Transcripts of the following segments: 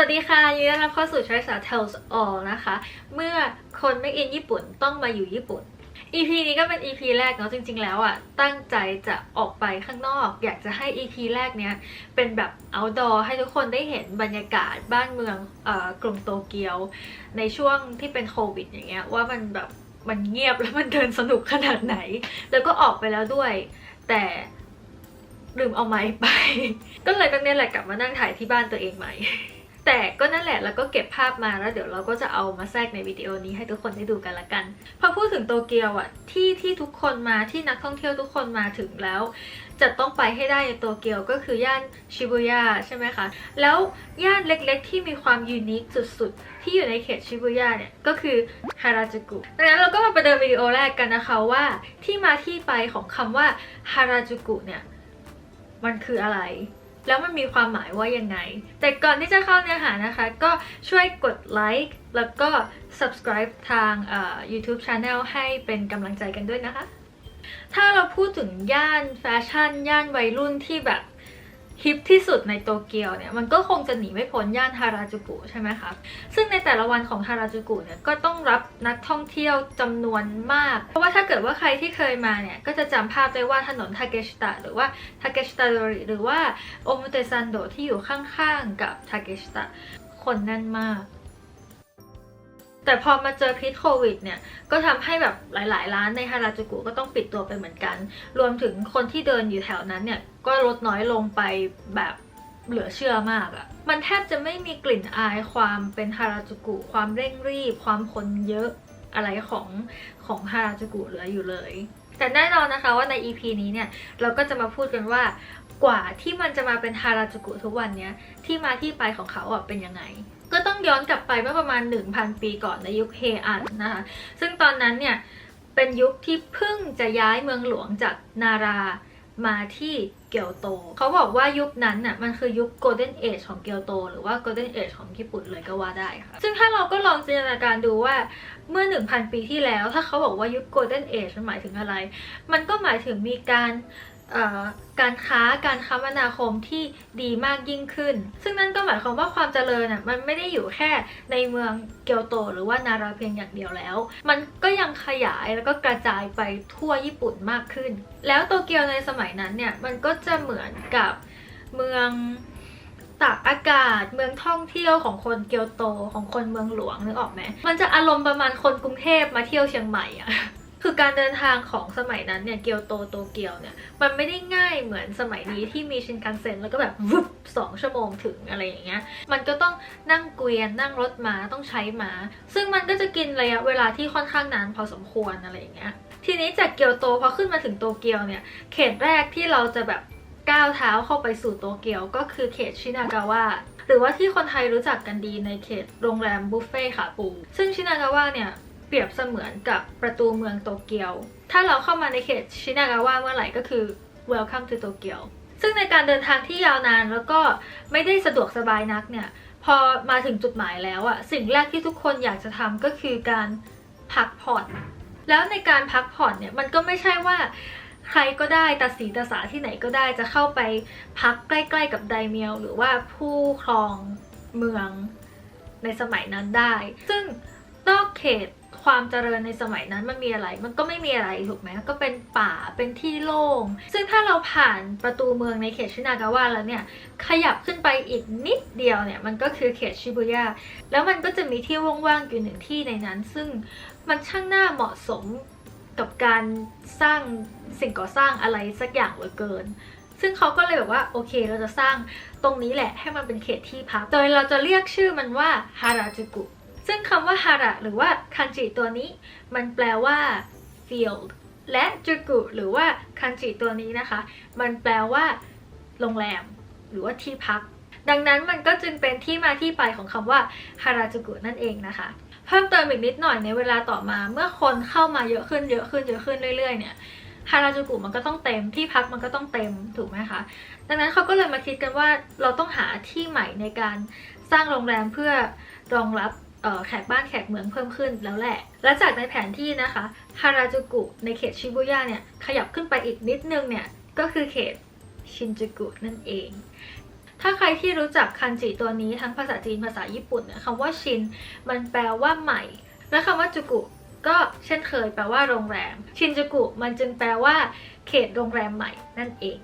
วัสดีค่ะยินดีต้อนรับเข้าสู่ Choice Art Tells All นะคะ เมื่อคนไม่อินญี่ปุ่นต้องมาอยู่ญี่ปุ่น EP นี้ก็เป็น EP แรกเนาะจริง ๆ แล้วอะ่ะ ตั้งใจจะออกไปข้างนอก อยากจะให้ EP แรกเนี้ยเป็นแบบ outdoor ให้ทุกคนได้เห็นบรรยากาศบ้านเมืองเอ่อกรุงโตเกียว ในช่วงที่เป็นโควิดอย่างเงี้ยว่ามันแบบมันเงียบแล้วมันเดินสนุกขนาดไหน แล้วก็ออกไปแล้วด้วย แต่ลืมเอาไม้ไป ก็เลยต้องเนี่ยแหละกลับมานั่งถ่ายที่บ้านตัวเองใหม่ แต่ก็นั่นแหละแล้วก็เก็บภาพมาแล้วเดี๋ยวเราก็จะเอามาแทรกในวิดีโอนี้ให้ทุกคนได้ดูกันละกัน พอพูดถึงโตเกียวอะที่ที่ทุกคนมาที่นักท่องเที่ยวทุกคนมาถึงแล้ว จะต้องไปให้ได้ในโตเกียวก็คือย่านชิบุย่าใช่ไหมคะ แล้วย่านเล็กๆ ที่มีความยูนิคสุดๆ ที่อยู่ในเขตชิบุย่าเนี่ยก็คือฮาราจูกุดังนั้นเราก็มาประเดิมวิดีโอแรกกันนะคะว่าที่มาที่ไปของคำว่าฮาราจูกุเนี่ยมันคืออะไร แล้วมันมีความหมายว่ายังไง แต่ก่อนที่จะเข้าเนื้อหานะคะ ก็ช่วยกดไลค์แล้วก็ subscribe ทาง YouTube Channel ให้เป็นกำลังใจกันด้วยนะคะ ถ้าเราพูดถึงย่านแฟชั่น ย่านวัยรุ่นที่แบบ ฮิปที่สุดในโตเกียวเนี่ยมันก็คงจะหนีไม่พ้นย่านฮาราจูกุใช่ไหมคะซึ่งในแต่ละวันของฮาราจูกุเนี่ยก็ต้องรับนักท่องเที่ยวจำนวนมาก เพราะว่าถ้าเกิดว่าใครที่เคยมาเนี่ยก็จะจำภาพได้ว่าถนนทาเกชิตะหรือว่าทาเกชิตะโดริหรือว่าโอมุเตซันโดที่อยู่ข้างๆกับทาเกชิตะคนแน่นมาก แต่พอมาเจอพิษโควิดเนี่ย ก็ทำให้แบบหลาย ๆ ร้านในฮาราจูกุก็ต้องปิดตัวไปเหมือนกัน รวมถึงคนที่เดินอยู่แถวนั้นเนี่ย ก็ลดน้อยลงไปแบบเหลือเชื่อมากอะ่ะมันแทบจะไม่มีกลิ่นอายความเป็นฮาราจูกุ ความเร่งรีบ ความคนเยอะอะไรของของฮาราจูกุเหลืออยู่เลย แต่แน่นอนนะคะว่าใน EP นี้เนี่ย เราก็จะมาพูดกันว่ากว่าที่มันจะมาเป็นฮาราจูกุทุกวันเนี้ยที่มาที่ไปของเขาอะเป็นยังไง ก็ต้องย้อนกลับไปเมื่อประมาณ 1,000 ปีก่อนในยุคเฮอันนะคะ ซึ่งตอนนั้นเนี่ยเป็นยุคที่เพิ่งจะย้ายเมืองหลวงจากนารามาที่เกียวโต เขาบอกว่ายุคนั้นน่ะมันคือยุค Golden Age ของเกียวโต หรือว่า Golden Age ของญี่ปุ่นเลยก็ว่าได้ค่ะ ซึ่งถ้าเราก็ลองจินตนาการดูว่าเมื่อ 1,000 ปีที่แล้ว ถ้าเขาบอกว่ายุค Golden Age มันหมายถึงอะไร มันก็หมายถึงมีการ การค้าการคมนาคมที่ดีมากยิ่งขึ้น ซึ่งนั่นก็หมายความว่าความเจริญอะมันไม่ได้อยู่แค่ในเมืองเกียวโตหรือว่านาราเพียงอย่างเดียวแล้ว มันก็ยังขยายแล้วก็กระจายไปทั่วญี่ปุ่นมากขึ้น แล้วโตเกียวในสมัยนั้นเนี่ยมันก็จะเหมือนกับเมืองตากอากาศเมืองท่องเที่ยวของคนเกียวโตของคนเมืองหลวงนึกออกไหมมันจะอารมณ์ประมาณคนกรุงเทพมาเที่ยวเชียงใหม่อะ คือการเดินทางของสมัยนั้นเนี่ยเกียวโตโตเกียวเนี่ยมันไม่ได้ง่ายเหมือนสมัยนี้ที่มีชินคันเซ็นแล้วก็แบบวึบสองชั่วโมงถึงอะไรอย่างเงี้ยมันก็ต้องนั่งเกวียนนั่งรถม้าต้องใช้ม้า ซึ่งมันก็จะกินระยะเวลาที่ค่อนข้างนานพอสมควรอะไรอย่างเงี้ยทีนี้จากเกียวโตพอขึ้นมาถึงโตเกียวเนี่ยเขตแรกที่เราจะแบบก้าวเท้าเข้าไปสู่โตเกียวก็คือเขตชินากาวะหรือว่าที่คนไทยรู้จักกันดีในเขตโรงแรมบุฟเฟ่ขาปู ซึ่งชินากาวะเนี่ย เปรียบเสมือนกับประตูเมืองโตเกียว ถ้าเราเข้ามาในเขตชินากาวะเมื่อไหร่ก็คือ welcome to Tokyo ซึ่งในการเดินทางที่ยาวนานแล้วก็ไม่ได้สะดวกสบายนักเนี่ย พอมาถึงจุดหมายแล้วอะสิ่งแรกที่ทุกคนอยากจะทำก็คือการพักผ่อน แล้วในการพักผ่อนเนี่ยมันก็ไม่ใช่ว่าใครก็ได้ตาสีตาสาที่ไหนก็ได้จะเข้าไปพักใกล้ๆกับไดเมียวหรือว่าผู้ครองเมืองในสมัยนั้นได้ ซึ่งนอกเขต ความเจริญในสมัยนั้นมันมีอะไร มันก็ไม่มีอะไรถูกไหมก็เป็นป่าเป็นที่โล่ง ซึ่งถ้าเราผ่านประตูเมืองในเขตชินากาวะแล้วเนี่ยขยับขึ้นไปอีกนิดเดียวเนี่ยมันก็คือเขตชิบุย่าแล้วมันก็จะมีที่ว่างๆอยู่หนึ่งที่ในนั้น ซึ่งมันช่างน่าเหมาะสมกับการสร้างสิ่งก่อสร้างอะไรสักอย่างเหลือเกิน ซึ่งเขาก็เลยแบบว่าโอเคเราจะสร้างตรงนี้แหละให้มันเป็นเขตที่พัก โดยเราจะเรียกชื่อมันว่าฮาราจูกุ ซึ่งคำว่าฮาระหรือว่า คันจิตัวนี้ มันแปลว่า field และจูกุหรือว่าคันจิตัวนี้นะคะ มันแปลว่า โรงแรม หรือว่าที่พัก ดังนั้นมันก็จึงเป็นที่มาที่ไปของคำว่าฮาราจูกุนั่นเองนะคะ เพิ่มเติมอีกนิดหน่อยในเวลาต่อมาเมื่อคนเข้ามาเยอะขึ้นเยอะขึ้นเยอะขึ้นเรื่อยๆเนี่ยฮาราจูกุมันก็ต้องเต็มที่พักมันก็ต้องเต็มถูกไหมคะ ดังนั้นเขาก็เลยมาคิดกันว่าเราต้องหาที่ใหม่ในการสร้างโรงแรมเพื่อรองรับ แขกบ้านแขกเมืองเพิ่มขึ้นแล้วแหละ และจากในแผนที่นะคะฮาราจูกุในเขตชิบุย่าเนี่ยขยับขึ้นไปอีกนิดนึงเนี่ยก็คือเขตชินจูกุนั่นเอง ถ้าใครที่รู้จักคันจิตัวนี้ทั้งภาษาจีนภาษาญี่ปุ่นเนี่ยคำว่าชิน มันแปลว่าใหม่ และคำว่าจูกุก็เช่นเคยแปลว่าโรงแรม ชินจูกุมันจึงแปลว่า เขตโรงแรมใหม่นั่นเอง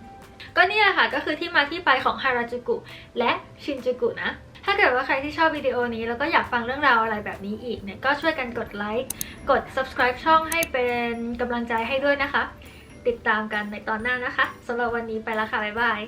ก็นี่แหละค่ะก็คือที่มาที่ไปของฮาราจูกุและชินจูกุนะ ถ้าเกิดว่าใครที่ชอบวิดีโอนี้ แล้วก็อยากฟังเรื่องราวอะไรแบบนี้อีกเนี่ยก็ช่วยกันกดไลค์กด subscribe ช่องให้เป็นกำลังใจให้ด้วยนะคะ ติดตามกันในตอนหน้านะคะสำหรับวันนี้ไปแล้วค่ะบ๊ายบาย